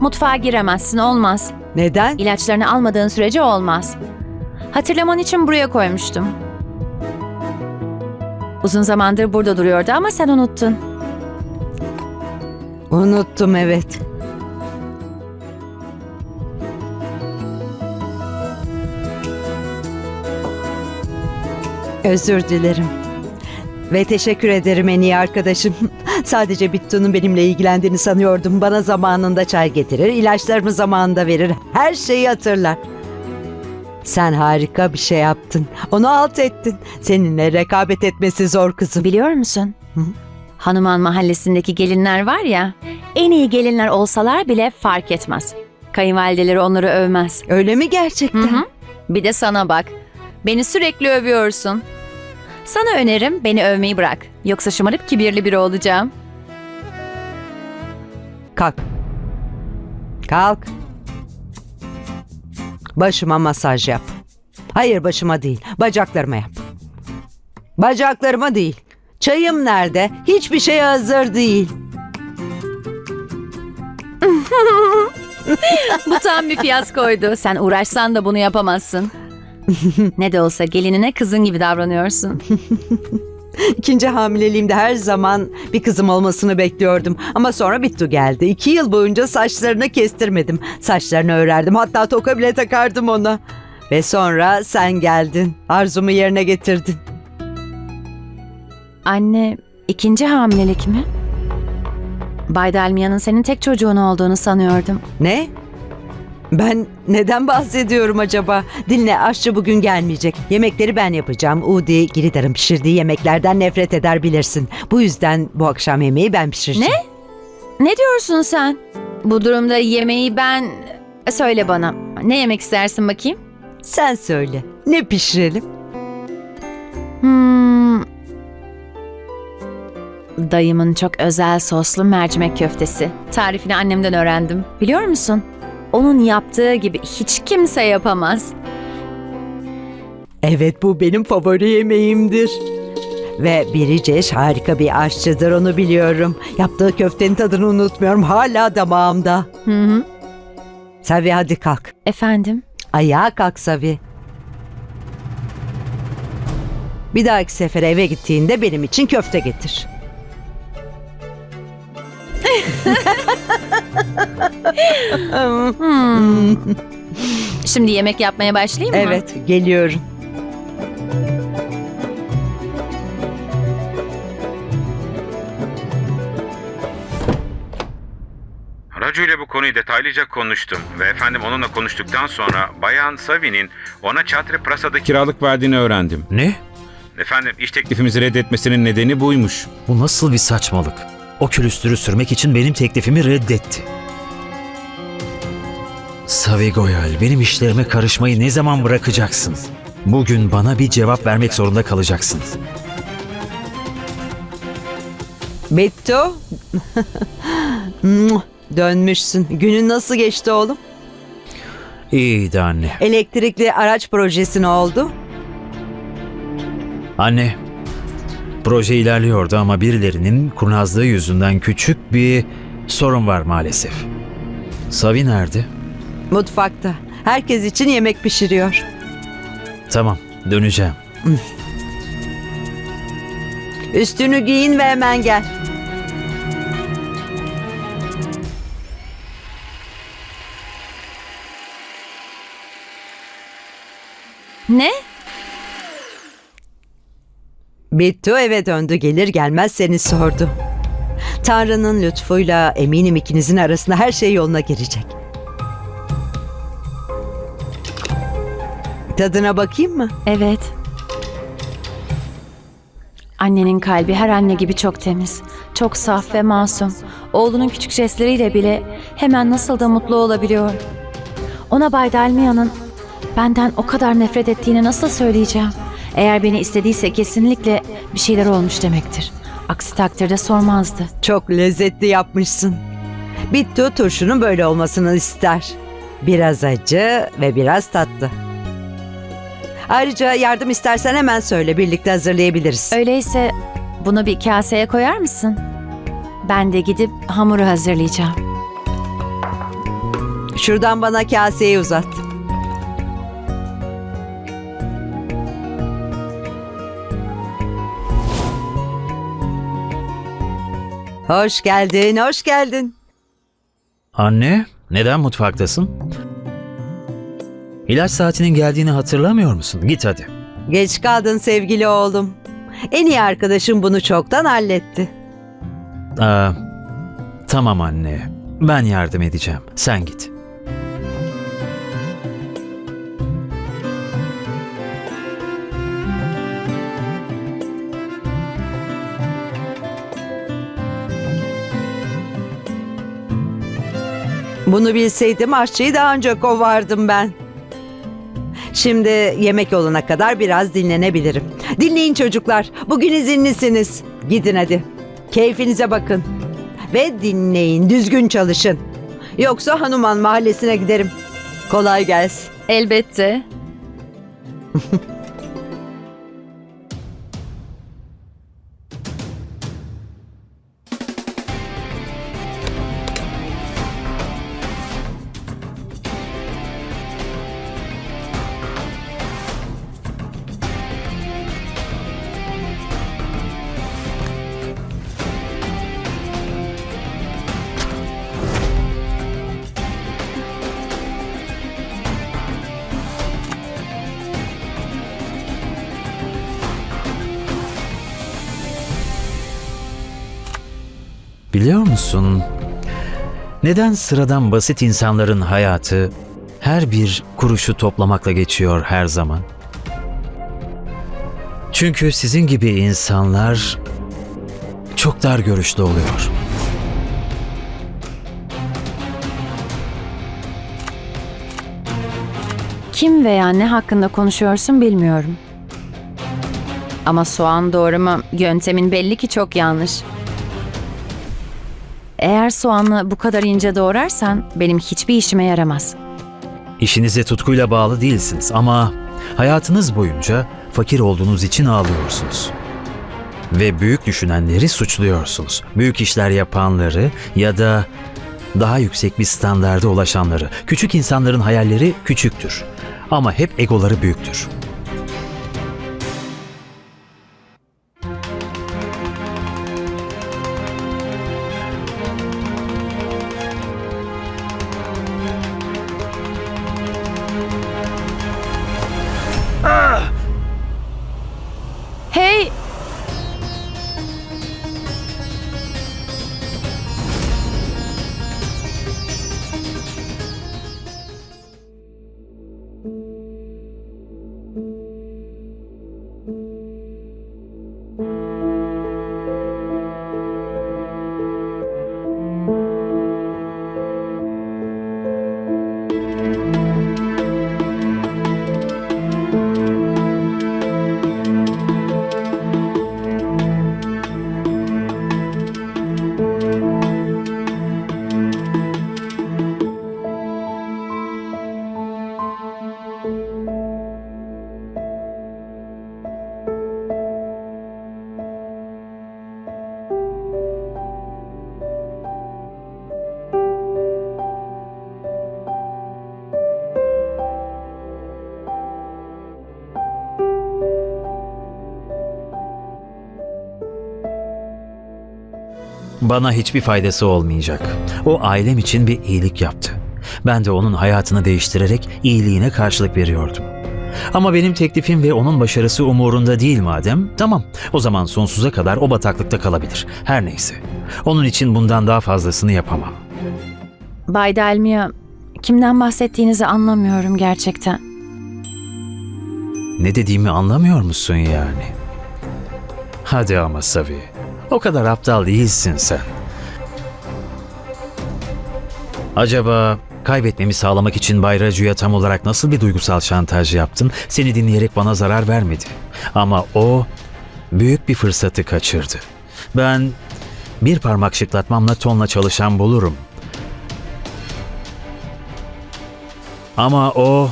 Mutfağa giremezsin olmaz. Neden? İlaçlarını almadığın sürece olmaz. Hatırlaman için buraya koymuştum. Uzun zamandır burada duruyordu ama sen unuttun. Unuttum evet. Özür dilerim. Ve teşekkür ederim en iyi arkadaşım. Sadece Bittu'nun benimle ilgilendiğini sanıyordum. Bana zamanında çay getirir, ilaçlarımı zamanında verir. Her şeyi hatırlar. Sen harika bir şey yaptın. Onu alt ettin. Seninle rekabet etmesi zor kızım. Biliyor musun? Hı? Hanuman mahallesindeki gelinler var ya, en iyi gelinler olsalar bile fark etmez. Kayınvalideleri onları övmez. Öyle mi gerçekten? Hı hı. Bir de sana bak. Beni sürekli övüyorsun. Sana önerim beni övmeyi bırak. Yoksa şımarıp kibirli biri olacağım. Kalk. Kalk. Başıma masaj yap. Hayır başıma değil, bacaklarıma yap. Bacaklarıma değil. Çayım nerede? Hiçbir şey hazır değil. Bu tam bir fiyaskoydu. Sen uğraşsan da bunu yapamazsın. ne de olsa gelinine kızın gibi davranıyorsun. İkinci hamileliğimde her zaman bir kızım olmasını bekliyordum. Ama sonra Bittu geldi. İki yıl boyunca saçlarını kestirmedim. Saçlarını örerdim. Hatta toka bile takardım ona. Ve sonra sen geldin. Arzumu yerine getirdin. Anne, ikinci hamilelik mi? Bay Delmia'nın senin tek çocuğun olduğunu sanıyordum. Ne? Ben neden bahsediyorum acaba? Dinle aşçı bugün gelmeyecek. Yemekleri ben yapacağım. Udi, Giridar'ın pişirdiği yemeklerden nefret eder bilirsin. Bu yüzden bu akşam yemeği ben pişireceğim. Ne diyorsun sen? Bu durumda yemeği ben... Söyle bana. Ne yemek istersin bakayım? Sen söyle. Ne pişirelim? Hmm. Dayımın çok özel soslu mercimek köftesi. Tarifini annemden öğrendim. Biliyor musun? Onun yaptığı gibi hiç kimse yapamaz. Evet bu benim favori yemeğimdir. Ve Biriceş harika bir aşçıdır onu biliyorum. Yaptığı köftenin tadını unutmuyorum. Hala damağımda. Hı hı. Savi hadi kalk. Efendim? Ayağa kalk Savi. Bir dahaki sefere eve gittiğinde benim için köfte getir. Hmm. Şimdi yemek yapmaya başlayayım mı? Evet, geliyorum. Raju ile bu konuyu detaylıca konuştum ve efendim onunla konuştuktan sonra Bayan Savi'nin ona Çatre Prasa'da kiralık verdiğini öğrendim. Ne? Efendim iş teklifimizi reddetmesinin nedeni buymuş. Bu nasıl bir saçmalık? O külüstürü sürmek için benim teklifimi reddetti. Savi Goyal, benim işlerime karışmayı ne zaman bırakacaksın? Bugün bana bir cevap vermek zorunda kalacaksın. Muah, Dönmüşsün. Günün nasıl geçti oğlum? İyiydi anne. Elektrikli araç projesi ne oldu? Anne, proje ilerliyordu ama birilerinin kurnazlığı yüzünden küçük bir sorun var maalesef. Savi nerede? Mutfakta. Herkes için yemek pişiriyor. Tamam, döneceğim. Üstünü giyin ve hemen gel. Ne? Bittu eve döndü gelir gelmez seni sordu. Tanrı'nın lütfuyla eminim ikinizin arasında her şey yoluna girecek. Tadına bakayım mı? Evet. Annenin kalbi her anne gibi çok temiz, çok saf ve masum. Oğlunun küçük jestleriyle bile hemen nasıl da mutlu olabiliyor. Ona Bay Dalmia'nın benden o kadar nefret ettiğini nasıl söyleyeceğim? Eğer beni istediyse kesinlikle bir şeyler olmuş demektir. Aksi takdirde sormazdı. Çok lezzetli yapmışsın. Bittu turşunun böyle olmasını ister. Biraz acı ve biraz tatlı. Ayrıca yardım istersen hemen söyle birlikte hazırlayabiliriz. Öyleyse bunu bir kaseye koyar mısın? Ben de gidip hamuru hazırlayacağım. Şuradan bana kaseyi uzat. Hoş geldin, hoş geldin. Anne, neden mutfaktasın? İlaç saatinin geldiğini hatırlamıyor musun? Git hadi. Geç kaldın sevgili oğlum. En iyi arkadaşım bunu çoktan halletti. Aa, tamam anne. Ben yardım edeceğim. Sen git. Bunu bilseydim aşçıyı daha önce kovardım ben. Şimdi yemek yoluna kadar biraz dinlenebilirim. Dinleyin çocuklar. Bugün izinlisiniz. Gidin hadi. Keyfinize bakın. Ve dinleyin. Düzgün çalışın. Yoksa Hanuman mahallesine giderim. Kolay gelsin. Elbette. Biliyor musun? Neden sıradan basit insanların hayatı her bir kuruşu toplamakla geçiyor her zaman? Çünkü sizin gibi insanlar çok dar görüşlü oluyor. Kim veya ne hakkında konuşuyorsun bilmiyorum. Ama soğan doğrama yöntemin belli ki çok yanlış. Eğer soğanı bu kadar ince doğrarsan benim hiçbir işime yaramaz. İşinize tutkuyla bağlı değilsiniz ama hayatınız boyunca fakir olduğunuz için ağlıyorsunuz. Ve büyük düşünenleri suçluyorsunuz. Büyük işler yapanları ya da daha yüksek bir standarda ulaşanları. Küçük insanların hayalleri küçüktür ama hep egoları büyüktür. Bana hiçbir faydası olmayacak. O ailem için bir iyilik yaptı. Ben de onun hayatını değiştirerek iyiliğine karşılık veriyordum. Ama benim teklifim ve onun başarısı umurunda değil madem, tamam. O zaman sonsuza kadar o bataklıkta kalabilir. Her neyse. Onun için bundan daha fazlasını yapamam. Bay Delmia, kimden bahsettiğinizi anlamıyorum gerçekten. Ne dediğimi anlamıyor musun yani? Hadi ama Savi. O kadar aptal değilsin sen. Acaba kaybetmemi sağlamak için Bay Raju'ya tam olarak nasıl bir duygusal şantaj yaptın? Seni dinleyerek bana zarar vermedi. Ama o büyük bir fırsatı kaçırdı. Ben bir parmak şıklatmamla tonla çalışan bulurum. Ama o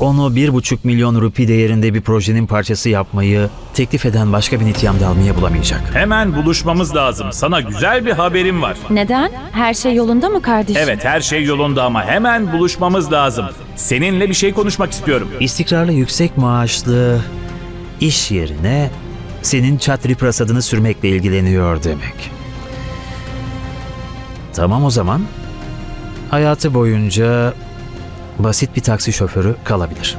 onu bir buçuk milyon rupi değerinde bir projenin parçası yapmayı teklif eden başka bir Nityam Dalmi'ye bulamayacak. Hemen buluşmamız lazım. Sana güzel bir haberim var. Neden? Her şey yolunda mı kardeşim? Evet her şey yolunda ama hemen buluşmamız lazım. Seninle bir şey konuşmak istiyorum. İstikrarlı yüksek maaşlı iş yerine senin çatri prasadını sürmekle ilgileniyor demek. Tamam o zaman. Hayatı boyunca basit bir taksi şoförü kalabilir.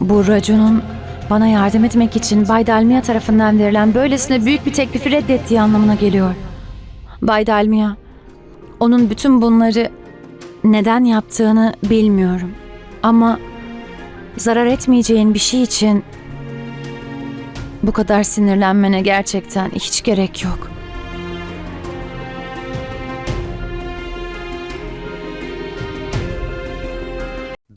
Bu Racu'nun bana yardım etmek için Bay Dalmia tarafından verilen böylesine büyük bir teklifi reddettiği anlamına geliyor. Bay Dalmia, onun bütün bunları neden yaptığını bilmiyorum. Ama zarar etmeyeceğin bir şey için bu kadar sinirlenmene gerçekten hiç gerek yok.